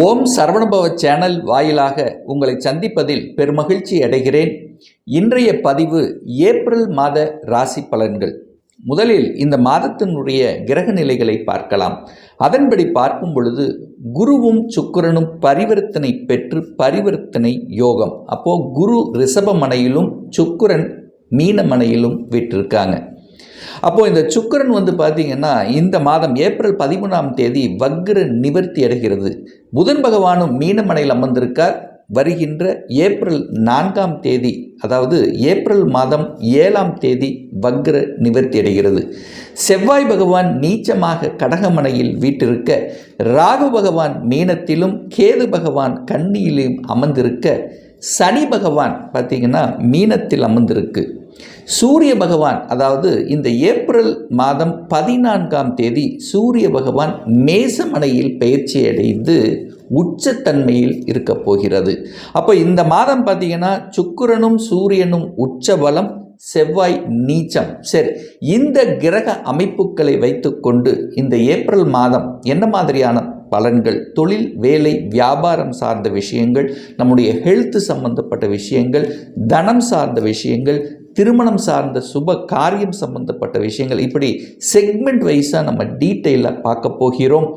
ஓம் Saravanabhava channel வாயிலாக உங்களை சந்திப்பதில் பெருமகிழ்ச்சி அடைகிறேன். இன்றைய பதிவு ஏப்ரல் மாத ராசி பலன்கள். முதலில் இந்த மாதத்தினுடைய கிரக நிலைகளை பார்க்கலாம். அதன்படி பார்க்கும் பொழுது குருவும் சுக்கரனும் பரிவர்த்தனை பெற்று பரிவர்த்தனை யோகம். அப்போது குரு ரிஷபமனையிலும் சுக்கரன் மீனமனையிலும் விட்டிருக்காங்க. அப்போது இந்த சுக்கரன் வந்து பார்த்திங்கன்னா இந்த மாதம் ஏப்ரல் பதிமூணாம் தேதி வக்ர நிவர்த்தி அடைகிறது. புதன் பகவானும் மீனமனையில் அமர்ந்திருக்கார். வருகின்ற ஏப்ரல் நான்காம் தேதி அதாவது ஏப்ரல் மாதம் ஏழாம் தேதி வக்ர நிவர்த்தி அடைகிறது. செவ்வாய் பகவான் நீச்சமாக கடகமனையில் வீட்டிருக்க ராகு பகவான் மீனத்திலும் கேது பகவான் கன்னியிலும் அமர்ந்திருக்க சனி பகவான் பார்த்திங்கன்னா மீனத்தில் அமர்ந்திருக்கு. சூரிய பகவான் அதாவது இந்த ஏப்ரல் மாதம் பதினான்காம் தேதி சூரிய பகவான் மேசமனையில் பயிற்சி அடைந்து உச்சத்தன்மையில் இருக்க போகிறது. அப்போ இந்த மாதம் பார்த்தீங்கன்னா சுக்கிரனும் சூரியனும் உச்ச பலம் செவ்வாய் நீச்சம். சரி இந்த கிரக அமைப்புகளை வைத்துக்கொண்டு இந்த ஏப்ரல் மாதம் என்ன மாதிரியான பலன்கள் தொழில் வேலை வியாபாரம் சார்ந்த விஷயங்கள் நம்முடைய ஹெல்த் சம்பந்தப்பட்ட விஷயங்கள் தனம் சார்ந்த விஷயங்கள் திருமணம் சார்ந்த சுப காரியம் சம்பந்தப்பட்ட விஷயங்கள். இப்படி செக்மெண்ட் வைஸாக நம்ம டீட்டெயிலாக பார்க்க போகிறோம்.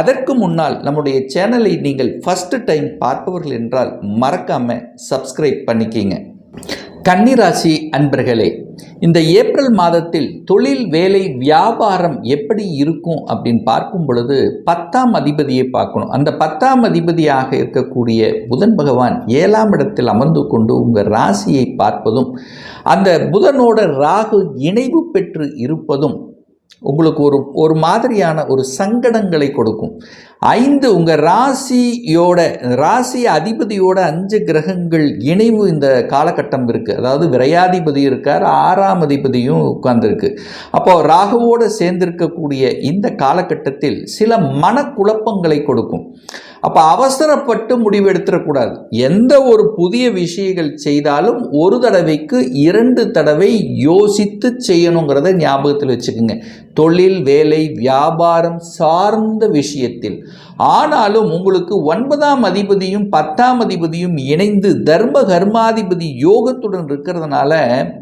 அதற்கு முன்னால் நம்முடைய சேனலை நீங்கள் ஃபஸ்ட்டு டைம் பார்ப்பவர்கள் என்றால் மறக்காமல் சப்ஸ்கிரைப் பண்ணிக்கிங்க. கன்னிராசி அன்பர்களே இந்த ஏப்ரல் மாதத்தில் தொழில் வேலை வியாபாரம் எப்படி இருக்கும் அப்படின்னு பார்க்கும் பொழுது பத்தாம் அதிபதியை பார்க்கணும். அந்த பத்தாம் அதிபதியாக இருக்கக்கூடிய புதன் பகவான் ஏழாம் இடத்தில் அமர்ந்து கொண்டு உங்கள் ராசியை பார்ப்பதும் அந்த புதனோட ராகு இணைவு பெற்று இருப்பதும் உங்களுக்கு ஒரு ஒரு மாதிரியான ஒரு சங்கடங்களை கொடுக்கும். ஐந்து உங்கள் ராசியோட ராசி அதிபதியோட அஞ்சு கிரகங்கள் இணைவு இந்த காலகட்டம் இருக்குது அதாவது விரையாதிபதி இருக்கார் ஆறாம் அதிபதியும் உட்கார்ந்துருக்கு. அப்போது ராகுவோடு சேர்ந்திருக்கக்கூடிய இந்த காலகட்டத்தில் சில மனக்குழப்பங்களை கொடுக்கும். அப்போ அவசரப்பட்டு முடிவு எடுத்துடக்கூடாது எந்த ஒரு புதிய விஷயங்கள் செய்தாலும் ஒரு தடவைக்கு இரண்டு தடவை யோசித்து செய்யணுங்கிறத ஞாபகத்தில் வச்சுக்கோங்க. தொழில் வேலை வியாபாரம் சார்ந்த விஷயத்தில். ஆனாலும் உங்களுக்கு ஒன்பதாம் அதிபதியும் பத்தாம் அதிபதியும் இணைந்து தர்ம கர்மாதிபதி யோகத்துடன் இருக்கிறதுனால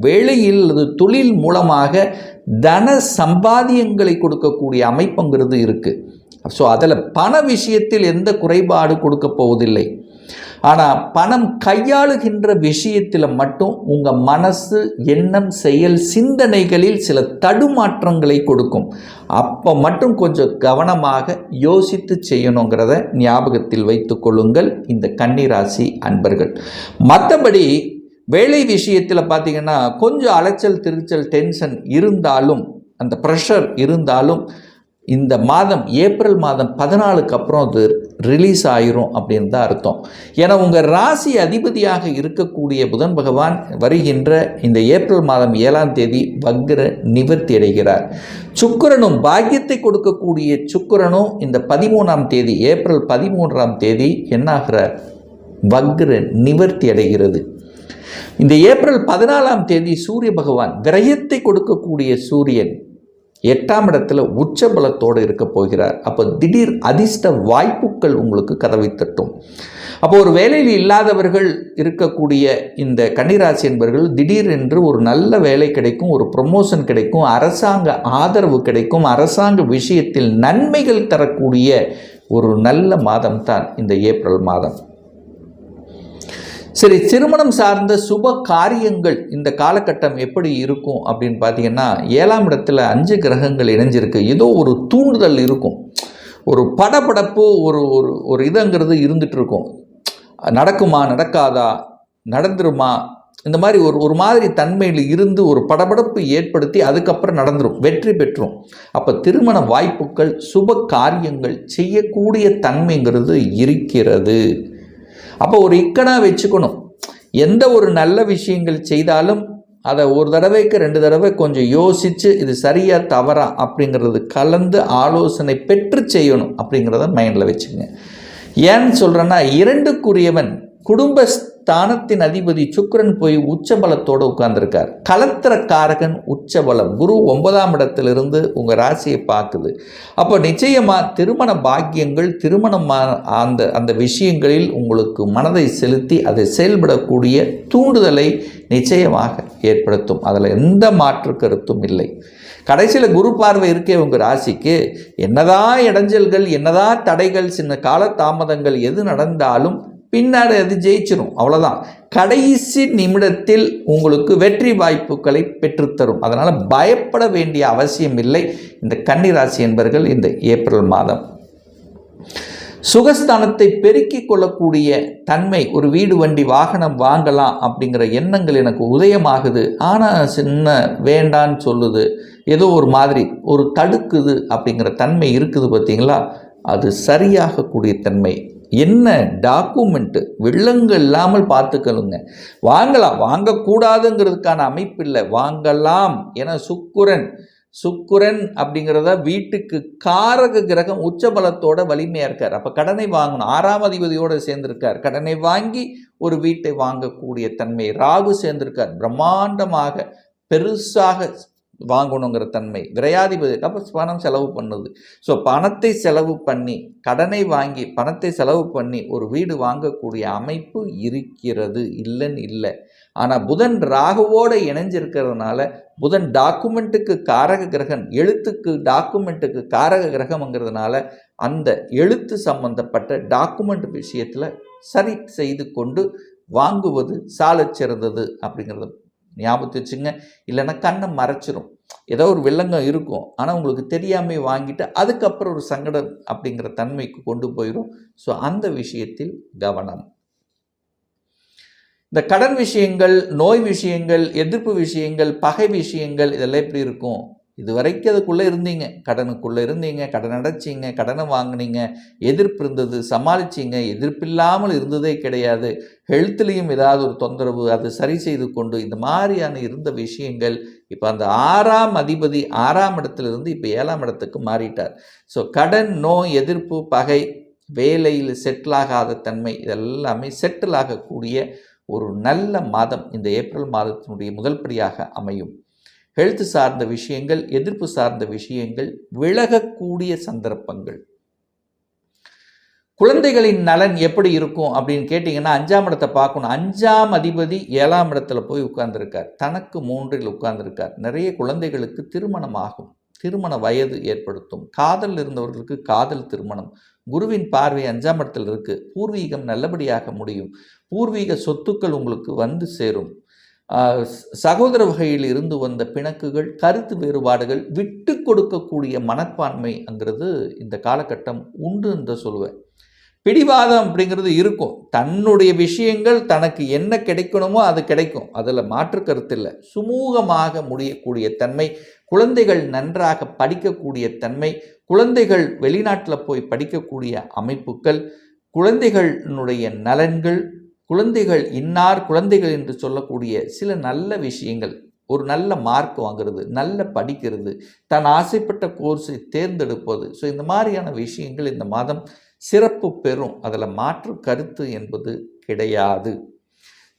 வேலையில் அல்லது தொழில் மூலமாக தன சம்பாதியங்களை கொடுக்கக்கூடிய அமைப்புங்கிறது இருக்குது ஸோ அதில் பண விஷயத்தில் எந்த குறைபாடு கொடுக்க போவதில்லை. ஆனால் பணம் கையாளுகின்ற விஷயத்தில் மட்டும் உங்கள் மனசு எண்ணம் செயல் சிந்தனைகளில் சில தடுமாற்றங்களை கொடுக்கும். அப்போ மட்டும் கொஞ்சம் கவனமாக யோசித்து செய்யணுங்கிறத ஞாபகத்தில் வைத்து கொள்ளுங்கள். இந்த கன்னிராசி அன்பர்கள். மற்றபடி வேலை விஷயத்தில் பார்த்தீங்கன்னா கொஞ்சம் அலைச்சல் திருச்சல் டென்ஷன் இருந்தாலும் அந்த ப்ரெஷர் இருந்தாலும் இந்த மாதம் ஏப்ரல் மாதம் பதினாலுக்கு அப்புறம் அது ரிலீஸ் ஆயிரும் அப்படின்னு தான் அர்த்தம். ஏன்னா உங்கள் ராசி அதிபதியாக இருக்கக்கூடிய புதன் பகவான் வருகின்ற இந்த ஏப்ரல் மாதம் ஏழாம் தேதி வக்ர நிவர்த்தி அடைகிறார். சுக்கிரனும் பாக்கியத்தை கொடுக்கக்கூடிய சுக்கிரனும் இந்த பதிமூணாம் தேதி ஏப்ரல் பதிமூன்றாம் தேதி என்னாகிறார்? வக்ர நிவர்த்தி அடைகிறது. இந்த ஏப்ரல் பதினாலாம் தேதி சூரிய பகவான் விரயத்தை கொடுக்கக்கூடிய சூரியன் எட்டாம் இடத்துல உச்ச பலத்தோடு இருக்க போகிறார். அப்போ திடீர் அதிர்ஷ்ட வாய்ப்புகள் உங்களுக்கு கதவை தட்டும். அப்போ ஒரு வேலையில் இல்லாதவர்கள் இருக்கக்கூடிய இந்த கன்னிராசி என்பவர்கள் திடீர் என்று ஒரு நல்ல வேலை கிடைக்கும் ஒரு ப்ரொமோஷன் கிடைக்கும் அரசாங்க ஆதரவு கிடைக்கும் அரசாங்க விஷயத்தில் நன்மைகள் தரக்கூடிய ஒரு நல்ல மாதம் தான் இந்த ஏப்ரல் மாதம். சரி திருமணம் சார்ந்த சுப காரியங்கள் இந்த காலகட்டம் எப்படி இருக்கும் அப்படின்னு பார்த்தீங்கன்னா ஏழாம் இடத்துல அஞ்சு கிரகங்கள் இணைஞ்சிருக்கு. ஏதோ ஒரு தூண்டுதல் இருக்கும். ஒரு படப்படப்பு ஒரு ஒரு ஒரு இதுங்கிறது இருந்துட்டு இருக்கும். நடக்குமா நடக்காதா நடந்துருமா இந்த மாதிரி ஒரு ஒரு மாதிரி தன்மையில் இருந்து ஒரு படபடப்பு ஏற்படுத்தி அதுக்கப்புறம் நடந்துடும் வெற்றி பெற்றும். அப்போ திருமண வாய்ப்புகள் சுப காரியங்கள் செய்யக்கூடிய தன்மைங்கிறது இருக்கிறது. அப்போ ஒரு இக்கனாக வச்சுக்கணும். எந்த ஒரு நல்ல விஷயங்கள் செய்தாலும் அதை ஒரு தடவைக்கு ரெண்டு தடவை கொஞ்சம் யோசித்து இது சரியாக தவறா அப்படிங்கிறது கலந்து ஆலோசனை பெற்று செய்யணும் அப்படிங்கிறத மைண்டில் வச்சுக்கோங்க. ஏன்னு சொல்கிறேன்னா இரண்டுக்குரியவன் குடும்பஸ்தானத்தின் அதிபதி சுக்ரன் போய் உச்சபலத்தோடு உட்கார்ந்திருக்கார். கலத்திரக்காரகன் உச்சபலம். குரு ஒன்பதாம் இடத்திலிருந்து உங்கள் ராசியை பார்க்குது. அப்போ நிச்சயமாக திருமண பாக்கியங்கள் திருமணம் அந்த அந்த விஷயங்களில் உங்களுக்கு மனதை செலுத்தி அதை செயல்படக்கூடிய தூண்டுதலை நிச்சயமாக ஏற்படுத்தும். அதில் எந்த மாற்று கருத்தும் இல்லை. கடைசியில் குரு பார்வை இருக்கே உங்கள் ராசிக்கு. என்னதான் இடைஞ்சல்கள் என்னதான் தடைகள் சின்ன கால தாமதங்கள் எது நடந்தாலும் பின்னாடி அது ஜெயிச்சிடும் அவ்வளோதான் கடைசி நிமிடத்தில் உங்களுக்கு வெற்றி வாய்ப்புகளை பெற்றுத்தரும். அதனால் பயப்பட வேண்டிய அவசியம் இல்லை. இந்த கன்னிராசி என்பர்கள் இந்த ஏப்ரல் மாதம். சுகஸ்தானத்தை பெருக்கிக் கொள்ளக்கூடிய தன்மை ஒரு வீடு வண்டி வாகனம் வாங்கலாம் அப்படிங்கிற எண்ணங்கள் எனக்கு உதயமாகுது. ஆனால் சின்ன வேண்டான்னு சொல்லுது. ஏதோ ஒரு மாதிரி ஒரு தடுக்குது அப்படிங்கிற தன்மை இருக்குது பார்த்தீங்களா அது சரியாகக்கூடிய தன்மை. என்ன டாக்குமெண்ட்டு வில்லங்கு இல்லாமல் பார்த்துக்கணுங்க வாங்கலாம். வாங்கக்கூடாதுங்கிறதுக்கான அமைப்பு இல்லை வாங்கலாம் என சுக்குரன் சுக்குரன் அப்படிங்கிறத வீட்டுக்கு காரக கிரகம் உச்சபலத்தோட வலிமையாக இருக்கார். அப்போ கடனை வாங்கணும். ஆறாம் அதிபதியோடு சேர்ந்திருக்கார். கடனை வாங்கி ஒரு வீட்டை வாங்கக்கூடிய தன்மை ராகு சேர்ந்திருக்கார். பிரம்மாண்டமாக பெருசாக வாங்கணுங்கிற தன்மை. விரையாதிபதி அப்போ பணம் செலவு பண்ணுது. ஸோ பணத்தை செலவு பண்ணி கடனை வாங்கி பணத்தை செலவு பண்ணி ஒரு வீடு வாங்கக்கூடிய அமைப்பு இருக்கிறது இல்லைன்னு இல்லை. ஆனால் புதன் ராகுவோடு இணைஞ்சிருக்கிறதுனால புதன் டாக்குமெண்ட்டுக்கு காரக கிரகம் எழுத்துக்கு டாக்குமெண்ட்டுக்கு காரக கிரகம்ங்கிறதுனால அந்த எழுத்து சம்பந்தப்பட்ட டாக்குமெண்ட் விஷயத்தில் சரி செய்து கொண்டு வாங்குவது சாலச் சிறந்தது அப்படிங்கிறது ஞாபகத்து வச்சுங்க. இல்லைன்னா கண்ணை மறைச்சிரும். ஏதோ ஒரு வில்லங்கம் இருக்கும். ஆனால் உங்களுக்கு தெரியாமல் வாங்கிட்டு அதுக்கப்புறம் ஒரு சங்கடம் அப்படிங்கிற தன்மைக்கு கொண்டு போயிடும் ஸோ அந்த விஷயத்தில் கவனம். இந்த கடன் விஷயங்கள் நோய் விஷயங்கள் எதிர்ப்பு விஷயங்கள் பகை விஷயங்கள் இதெல்லாம் எப்படி இருக்கும்? இது வரைக்கும் அதுக்குள்ளே இருந்தீங்க. கடனுக்குள்ளே இருந்தீங்க. கடன் அடைச்சிங்க. கடனை வாங்கினீங்க. எதிர்ப்பு இருந்தது. சமாளிச்சிங்க. எதிர்ப்பு இல்லாமல் இருந்ததே கிடையாது. ஹெல்த்லேயும் ஏதாவது ஒரு தொந்தரவு அது சரி செய்து கொண்டு இந்த மாதிரியான இருந்த விஷயங்கள் இப்போ அந்த ஆறாம் அதிபதி ஆறாம் இடத்துலேருந்து இப்போ ஏழாம் இடத்துக்கு மாறிட்டார். ஸோ கடன் நோய் எதிர்ப்பு பகை வேலையில் செட்டில் ஆகாத தன்மை இதெல்லாமே செட்டில் ஆகக்கூடிய ஒரு நல்ல மாதம் இந்த ஏப்ரல் மாதத்தினுடைய முதல் படியாக அமையும். ஹெல்த் சார்ந்த விஷயங்கள் எதிர்ப்பு சார்ந்த விஷயங்கள் விலகக்கூடிய சந்தர்ப்பங்கள். குழந்தைகளின் நலன் எப்படி இருக்கும் அப்படின்னு கேட்டிங்கன்னா அஞ்சாம் இடத்தை பார்க்கணும். அஞ்சாம் அதிபதி ஏழாம் இடத்துல போய் உட்கார்ந்துருக்கார். தனக்கு மூன்றில் உட்கார்ந்துருக்கார். நிறைய குழந்தைகளுக்கு திருமணம் ஆகும். திருமண வயது ஏற்படுத்தும். காதல் இருந்தவர்களுக்கு காதல் திருமணம். குருவின் பார்வை அஞ்சாம் இடத்தில் இருக்குது பூர்வீகம் நல்லபடியாக முடியும். பூர்வீக சொத்துக்கள் உங்களுக்கு வந்து சேரும். சகோதர வகையில் இருந்து வந்த பிணக்குகள் கருத்து வேறுபாடுகள் விட்டு கொடுக்கக்கூடிய மனப்பான்மைங்கிறது இந்த காலகட்டம் உண்டு என்று சொல்லுவேன். பிடிவாதம் அப்படிங்கிறது இருக்கும். தன்னுடைய விஷயங்கள் தனக்கு என்ன கிடைக்கணுமோ அது கிடைக்கும். அதில் மாற்று கருத்து இல்லை. சுமூகமாக முடியக்கூடிய தன்மை குழந்தைகள் நன்றாக படிக்கக்கூடிய தன்மை குழந்தைகள் வெளிநாட்டில் போய் படிக்கக்கூடிய அமைப்புகள் குழந்தைகளினுடைய நலன்கள் குழந்தைகள் இன்னார் குழந்தைகள் என்று சொல்லக்கூடிய சில நல்ல விஷயங்கள். ஒரு நல்ல மார்க் வாங்குறது நல்ல படிக்கிறது தான் ஆசைப்பட்ட கோர்ஸை தேர்ந்தெடுப்பது. ஸோ இந்த மாதிரியான விஷயங்கள் இந்த மாதம் சிறப்பு பெறும். அதில் மாற்று கருத்து என்பது கிடையாது.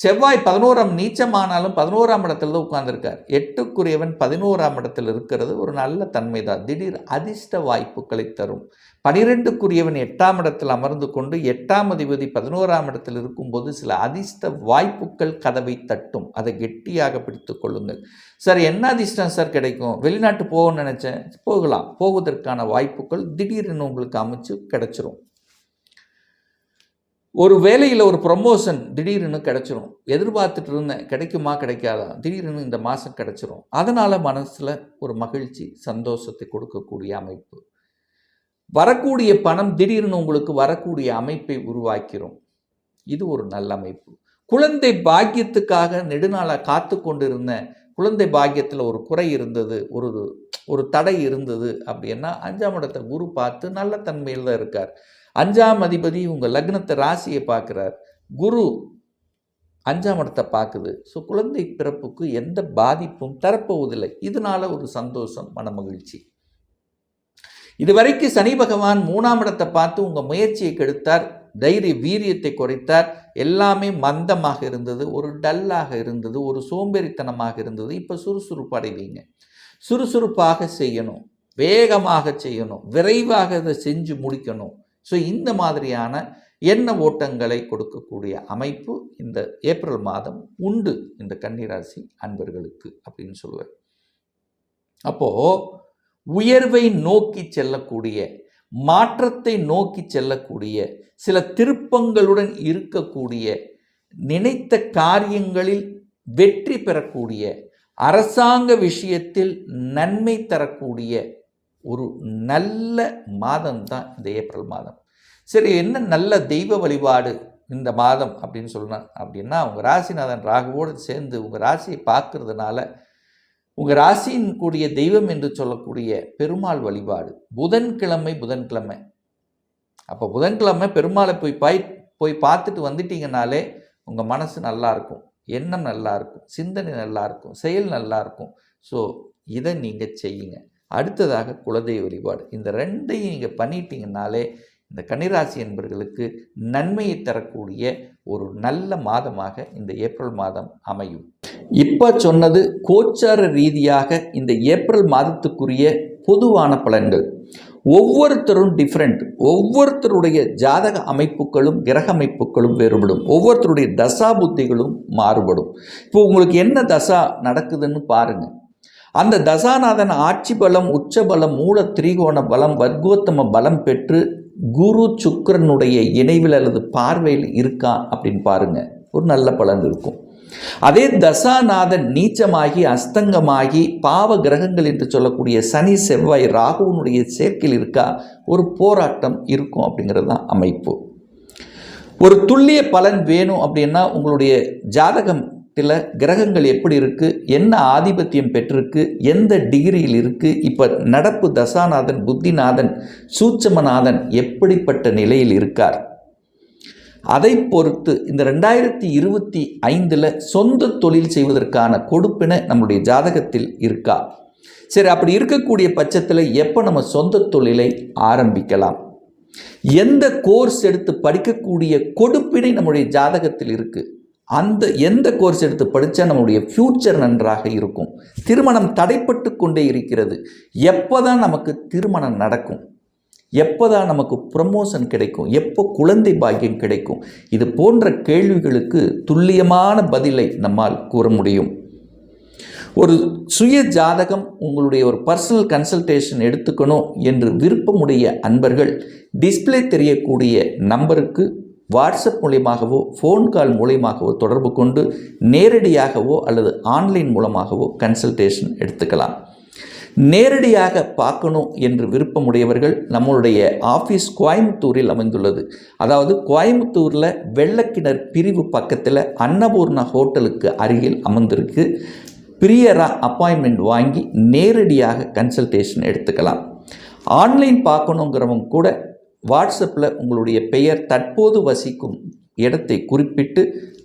செவ்வாய் பதினோராம் நீச்சமானாலும் பதினோராம் இடத்துல தான் உட்கார்ந்துருக்கார். எட்டுக்குரியவன் பதினோராம் இடத்தில் இருக்கிறது ஒரு நல்ல தன்மை தான் திடீர் அதிர்ஷ்ட வாய்ப்புகளை தரும். பனிரெண்டுக்குரியவன் எட்டாம் இடத்தில் அமர்ந்து கொண்டு எட்டாம் அதிபதி பதினோராம் இடத்தில் இருக்கும்போது சில அதிர்ஷ்ட வாய்ப்புகள் கதவை தட்டும். அதை கெட்டியாக பிடித்து கொள்ளுங்கள். சார் என்ன அதிர்ஷ்டம் சார் கிடைக்கும்? வெளிநாட்டு போகணும்னு நினச்சேன். போகலாம். போவதற்கான வாய்ப்புகள் திடீர்னு உங்களுக்கு அமைச்சு கிடச்சிரும். ஒரு வேலையில் ஒரு ப்ரொமோஷன் திடீர்னு கிடச்சிரும். எதிர்பார்த்துட்டு இருந்தேன் கிடைக்குமா கிடைக்காதா? திடீர்னு இந்த மாதம் கிடச்சிரும். அதனால் மனசில் ஒரு மகிழ்ச்சி சந்தோஷத்தை கொடுக்கக்கூடிய அமைப்பு. வரக்கூடிய பணம் திடீர்னு உங்களுக்கு வரக்கூடிய அமைப்பை உருவாக்கிறோம் இது ஒரு நல்ல அமைப்பு. குழந்தை பாக்கியத்துக்காக நெடுநாளாக காத்து கொண்டிருந்த குழந்தை பாக்கியத்தில் ஒரு குறை இருந்தது ஒரு ஒரு தடை இருந்தது அப்படின்னா அஞ்சாம் இடத்தை குரு பார்த்து நல்ல தன்மையில் தான் இருக்கார். அஞ்சாம் அதிபதி உங்கள் லக்னத்தை ராசியை பார்க்குறார். குரு அஞ்சாம் இடத்தை பார்க்குது. ஸோ குழந்தை பிறப்புக்கு எந்த பாதிப்பும் தரப்போவதில்லை. இதனால ஒரு சந்தோஷம் மன மகிழ்ச்சி. இதுவரைக்கும் சனி பகவான் மூணாம் இடத்தை பார்த்து உங்கள் முயற்சியை கெடுத்தார். தைரிய வீரியத்தை குறைத்தார். எல்லாமே மந்தமாக இருந்தது ஒரு டல்லாக இருந்தது ஒரு சோம்பேறித்தனமாக இருந்தது. இப்போ சுறுசுறுப்பு அடைவீங்க. சுறுசுறுப்பாக செய்யணும். வேகமாக செய்யணும். விரைவாக இதை செஞ்சு முடிக்கணும். ஸோ இந்த மாதிரியான எண்ண ஓட்டங்களை கொடுக்கக்கூடிய அமைப்பு இந்த ஏப்ரல் மாதம் உண்டு இந்த கன்னிராசி அன்பர்களுக்கு அப்படின்னு சொல்லுவேன் அப்போது உயர்வை நோக்கி செல்லக்கூடிய மாற்றத்தை நோக்கி செல்லக்கூடிய சில திருப்பங்களுடன் இருக்கக்கூடிய நினைத்த காரியங்களில் வெற்றி பெறக்கூடிய அரசாங்க விஷயத்தில் நன்மை தரக்கூடிய ஒரு நல்ல மாதம் தான் இந்த ஏப்ரல் மாதம். சரி என்ன நல்ல தெய்வ வழிபாடு இந்த மாதம் அப்படின்னு சொல்லணும் அப்படின்னா உங்கள் ராசிநாதன் ராகுவோடு சேர்ந்து உங்கள் ராசியை பார்க்கறதுனால உங்கள் ராசியின் கூடிய தெய்வம் என்று சொல்லக்கூடிய பெருமாள் வழிபாடு. புதன்கிழமை புதன்கிழமை. அப்போ புதன்கிழமை பெருமாளை போய் பாய் போய் பார்த்துட்டு வந்துட்டீங்கனாலே உங்கள் மனசு நல்லாயிருக்கும் எண்ணம் நல்லாயிருக்கும் சிந்தனை நல்லாயிருக்கும் செயல் நல்லாயிருக்கும் ஸோ இதை நீங்கள் செய்யுங்க. அடுத்ததாக குலதெய்வ வழிபாடு. இந்த ரெண்டையும் நீங்கள் பண்ணிட்டீங்கனாலே இந்த கன்னிராசி என்பர்களுக்கு நன்மையை தரக்கூடிய ஒரு நல்ல மாதமாக இந்த ஏப்ரல் மாதம் அமையும். இப்போ சொன்னது கோச்சார ரீதியாக இந்த ஏப்ரல் மாதத்துக்குரிய பொதுவான பலன்கள். ஒவ்வொருத்தரும் டிஃப்ரெண்ட் ஒவ்வொருத்தருடைய ஜாதக அமைப்புகளும் கிரக அமைப்புகளும் வேறுபடும். ஒவ்வொருத்தருடைய தசா புத்திகளும் மாறுபடும். இப்போ உங்களுக்கு என்ன தசா நடக்குதுன்னு பாருங்கள் அந்த தசாநாதன் ஆட்சி பலம் உச்சபலம் மூல திரிகோண பலம் வர்க்கோத்தம பலம் பெற்று குரு சுக்கரனுடைய இணைவில் அல்லது பார்வையில் இருக்கா அப்படின்னு பாருங்க. ஒரு நல்ல பலன் இருக்கும். அதே தசாநாதன் நீச்சமாகி அஸ்தங்கமாகி பாவ கிரகங்கள் என்று சொல்லக்கூடிய சனி செவ்வாய் ராகுவனுடைய சேர்க்கையில் இருக்கா? ஒரு போராட்டம் இருக்கும் அப்படிங்கிறது தான் அமைப்பு. ஒரு துல்லிய பலன் வேணும் அப்படின்னா உங்களுடைய ஜாதகம் சில கிரகங்கள் எப்படி இருக்குது என்ன ஆதிபத்தியம் பெற்றிருக்கு எந்த டிகிரியில் இருக்குது இப்போ நடப்பு தசாநாதன் புத்திநாதன் சூட்சமநாதன் எப்படிப்பட்ட நிலையில் இருக்கார்? அதை பொறுத்து இந்த ரெண்டாயிரத்தி இருபத்தி ஐந்தில் சொந்த தொழில் செய்வதற்கான கொடுப்பினை நம்முடைய ஜாதகத்தில் இருக்கா? சரி அப்படி இருக்கக்கூடிய பட்சத்தில் எப்போ நம்ம சொந்த தொழிலை ஆரம்பிக்கலாம்? எந்த கோர்ஸ் எடுத்து படிக்கக்கூடிய கொடுப்பினை நம்முடைய ஜாதகத்தில் இருக்குது அந்த எந்த கோர்ஸ் எடுத்து படித்தா நம்மளுடைய ஃப்யூச்சர் நன்றாக இருக்கும். திருமணம் தடைப்பட்டு கொண்டே இருக்கிறது. எப்போ தான் நமக்கு திருமணம் நடக்கும்? எப்போ தான் நமக்கு ப்ரமோஷன் கிடைக்கும்? எப்போ குழந்தை பாக்கியம் கிடைக்கும்? இது போன்ற கேள்விகளுக்கு துல்லியமான பதிலை நம்மால் கூற முடியும். ஒரு சுய ஜாதகம் உங்களுடைய ஒரு பர்சனல் கன்சல்டேஷன் எடுத்துக்கணும் என்று விருப்பமுடைய அன்பர்கள் டிஸ்பிளே தெரியக்கூடிய நம்பருக்கு வாட்ஸ்அப் மூலியமாகவோ ஃபோன் கால் மூலியமாகவோ தொடர்பு கொண்டு நேரடியாகவோ அல்லது ஆன்லைன் மூலமாகவோ கன்சல்டேஷன் எடுத்துக்கலாம். நேரடியாக பார்க்கணும் என்று விருப்பமுடையவர்கள் நம்மளுடைய ஆஃபீஸ் கோயம்புத்தூரில் அமைந்துள்ளது. அதாவது கோயம்புத்தூரில் வெள்ளக்கிணர் பிரிவு பக்கத்தில் அன்னபூர்ணா ஹோட்டலுக்கு அருகில் அமர்ந்திருக்கு. பிரியராக அப்பாயின்மெண்ட் வாங்கி நேரடியாக கன்சல்டேஷன் எடுத்துக்கலாம். ஆன்லைன் பார்க்கணுங்கிறவங்க கூட வாட்ஸ்அப்பில் உங்களுடைய பெயர் தற்போது வசிக்கும் இடத்தை குறிப்பிட்டு